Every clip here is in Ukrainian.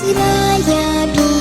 Святая.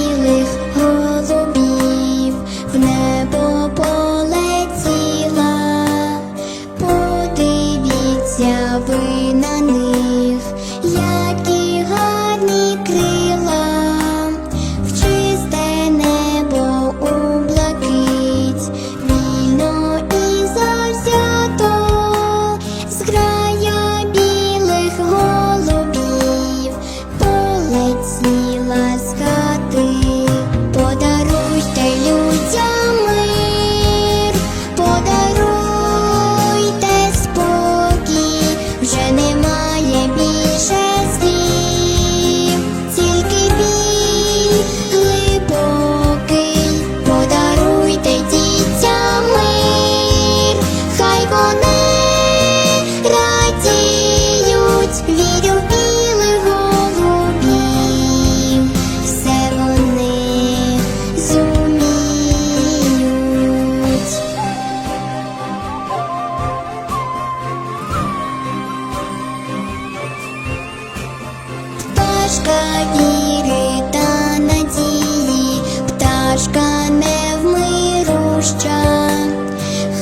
віри та надії, пташка невмируща,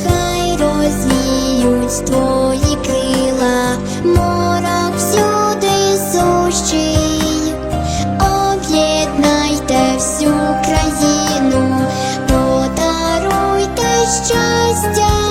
хай розвіють твої крила, морок всюди сущий, об'єднайте всю країну, подаруйте щастя.